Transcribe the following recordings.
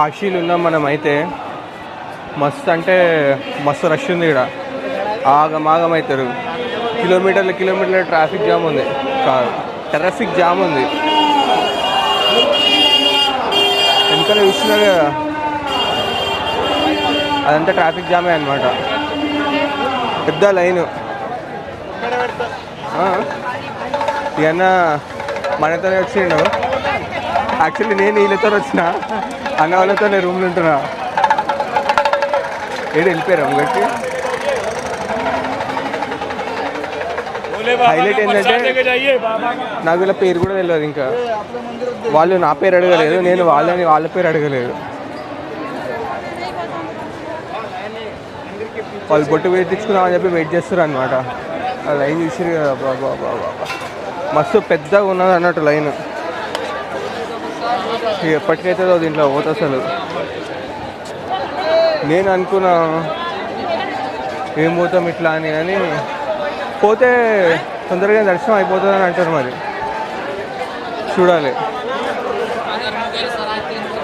కాశీలు ఉన్నాం మనం అయితే మస్తు అంటే మస్తు రష్ ఉంది ఇక్కడ. ఆగమాగం అవుతారు కిలోమీటర్ల కిలోమీటర్ల ట్రాఫిక్ జామ్ ఉంది. కాదు ట్రాఫిక్ జామ్ ఉంది. వెనకాల చూస్తున్నారు కదా? అదంతా ట్రాఫిక్ జామే అనమాట పెద్ద లైను. ఇవన్న మనతోనే వచ్చిండు. యాక్చువల్లీ నేను వీళ్ళతో వచ్చిన అన్న వాళ్ళతో నేను రూమ్లో ఉంటున్నా. ఏడు వెళ్ళిపోయారు ఒకటి హైలైట్ ఏంటంటే నాకు వీళ్ళ పేరు కూడా తెలియదు ఇంకా. వాళ్ళు నా పేరు అడగలేదు నేను వాళ్ళని వాళ్ళ పేరు అడగలేదు. వాళ్ళు బొట్టు పెట్టించుకున్నామని చెప్పి వెయిట్ చేస్తారు అనమాట లైన్ చూసిరు కదా బాబా బాబా. మస్తు పెద్దగా ఉన్నది అన్నట్టు లైన్. ఎప్పటికైతే దీంట్లో పోతే అసలు. నేను అనుకున్నా ఏం పోతాం ఇట్లా అని అని పోతే తొందరగా దర్శనం అయిపోతుంది అని అంటారు మరి. చూడాలి.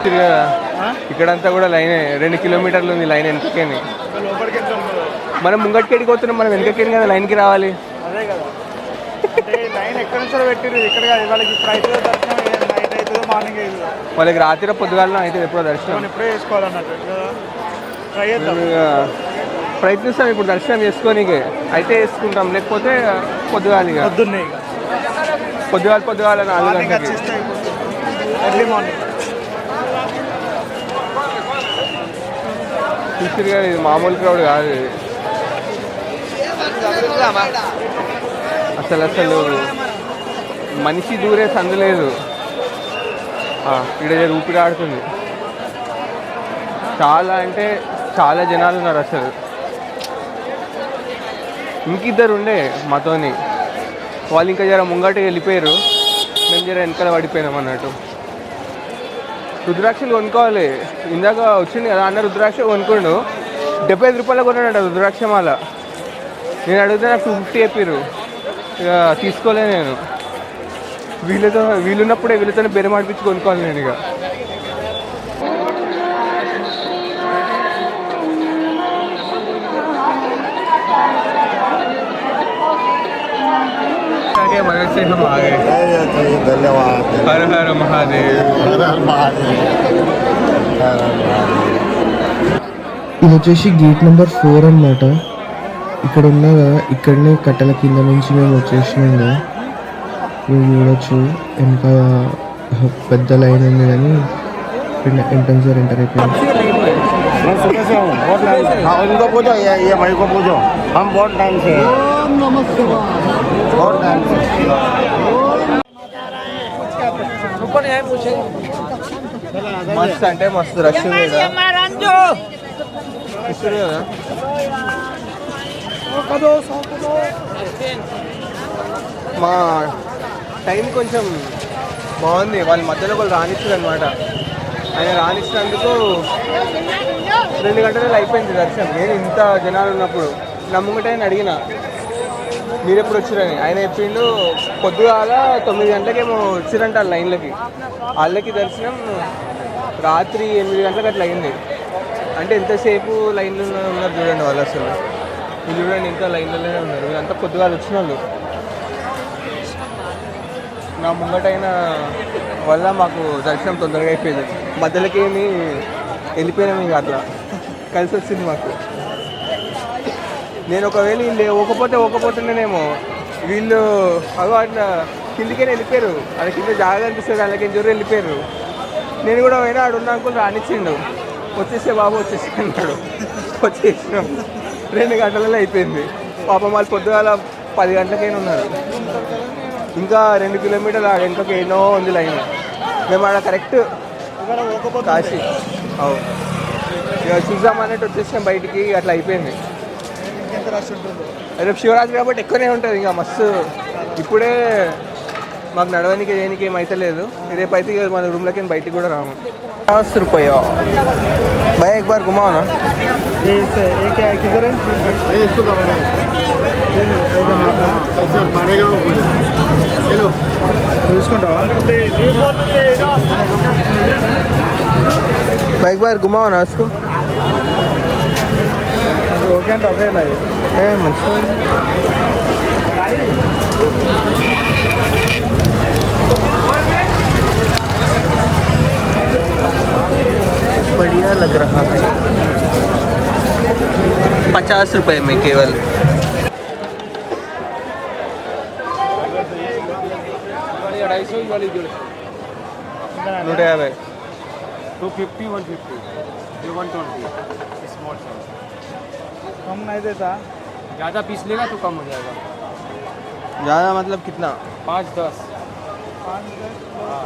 తిరిగా ఇక్కడంతా కూడా లైనే రెండు కిలోమీటర్లు ఉంది లైన్ వెనకకేని మనం ముంగట్కేడికి పోతున్నాం మనం వెనకకేని కదా లైన్కి రావాలి. వాళ్ళకి రాత్రి పొద్దుగాలను అయితే ఎప్పుడో దర్శనం. ఇప్పుడే చేసుకోవాలన్నట్టు ప్రయత్నిస్తాం ఇప్పుడు దర్శనం చేసుకోనికి. అయితే వేసుకుంటాం లేకపోతే పొద్దుగాలి పొద్దున్నే పొద్దుగాలి పొద్దుగాల నాలుగు మార్నింగ్ గంటలకి. వచ్చేస్తే ఎర్లీ మార్నింగ్. చూసిరు కదా ఇది మామూలు క్రౌడ్ కాదు. అసలు అసలు మనిషి దూరే సందలేదు ఇక్కడ ఈడ ఊపిరి ఆడుతుంది. చాలా అంటే చాలా జనాలు ఉన్నారు అసలు. ఇంకిద్దరు ఉండే మాతోని. వాళ్ళు ఇంకా జర ముంగట వెళ్ళిపోయారు. మేము జర వెనకాల పడిపోయినాం అన్నట్టు. రుద్రాక్షలు కొనుక్కోవాలి. ఇందాక వచ్చింది కదా అన్న రుద్రాక్ష కొనుక్కోండు. డెబ్బై ఐదు రూపాయలు కొన్నాడట రుద్రాక్ష మాల. నేను అడిగితే నాకు టూ ఫిఫ్టీ చెప్పారు ఇక తీసుకోలే నేను వీళ్ళతో వీళ్ళున్నప్పుడే వీళ్ళతోనే బెర మాడిపించి కొనుక్కోవాలి నేను ఇక आगे मदद से हम आ गए धन्यवाद हर हर महादेव हर हर महादेव हर हर महादेव ఇది వచ్చేసి గేట్ నెంబర్ ఫోర్ అన్నమాట ఇక్కడ ఉన్నగా ఇక్కడనే కట్టెల కింద నుంచి మేము వచ్చేసినాము. మేము చూడొచ్చు ఎంత పెద్ద లైన్ ఉంది కానీ ఎంట్రన్స్ ఎంటర్ అయిపోయింది. మస్తు అంటే మస్తు రష్ మా టైం కొంచెం బాగుంది. వాళ్ళ మధ్యలో వాళ్ళు రానిచ్చారు అనమాట ఆయన రానిచ్చినందుకు రెండు గంటలు అయిపోయింది దర్శనం. నేను ఇంత జనాలు ఉన్నప్పుడు నమ్ముకుంటే ఆయన అడిగిన మీరు ఎప్పుడు వచ్చారని? ఆయన చెప్పిండు పొద్దుగాల తొమ్మిది గంటలకేమో వచ్చిరంట లైన్లకి. వాళ్ళకి దర్శనం రాత్రి ఎనిమిది గంటలకు అట్లా అయింది. అంటే ఎంతసేపు లైన్లో ఉన్నారు చూడండి వాళ్ళు అసలు. వీళ్ళు చూడండి ఇంకా లైన్లోనే ఉన్నారు. వీళ్ళంతా కొద్దిగా వచ్చిన వాళ్ళు. నా ముంగటైన వల్ల మాకు దర్శనం తొందరగా అయిపోయింది. మధ్యలోకి ఏమి వెళ్ళిపోయినాము ఇంకా అట్లా. కలిసి వచ్చింది మాకు. నేను ఒకవేళ వీళ్ళు ఒకపోతే ఒకపోతుండేనేమో. వీళ్ళు అవి అట్లా కిందికైనా వెళ్ళిపోయారు. అది కింద జాగా అనిపిస్తుంది. వాళ్ళకి జోరు వెళ్ళిపోయారు. నేను కూడా పోయినా ఆడు అంకుల్ రానిచ్చిండు. వచ్చేసే బాబు వచ్చేసి అన్నాడు. వచ్చేసినాం. రెండు గంటలలో అయిపోయింది. పాపం వాళ్ళు పొద్దుగాల పది గంటలకైనా ఉన్నారు. ఇంకా రెండు కిలోమీటర్లు ఆడ వెనుకకి ఎన్నో ఉంది లైన్. మేము ఆడ కరెక్ట్ కాశీ. అవు ఇక చూద్దాం అన్నట్టు వచ్చేసాం బయటికి అట్లా అయిపోయింది. రేపు శివరాత్రి కాబట్టి ఎక్కువనే ఉంటుంది ఇంకా మస్తు. ఇప్పుడే మాకు నడవడానికి చేయడానికి ఏం అయితే రేపు అయితే మన రూమ్లోకి బయటికి కూడా రాము. పచాస్ రూపాయా? భయ ఎక్ బార్ గుమావునా బైక్ బార్ గుమావునా అసుకు ఓకే అంటే ఒకే మంచి बढ़िया लग रहा है। पचास रुपए में केवल। Two fifty one fifty one twenty small size कम नहीं देता ज़्यादा पीस लेगा तो कम हो जाएगा। ज़्यादा मतलब कितना? पाँच दस। पाँच दस। हाँ,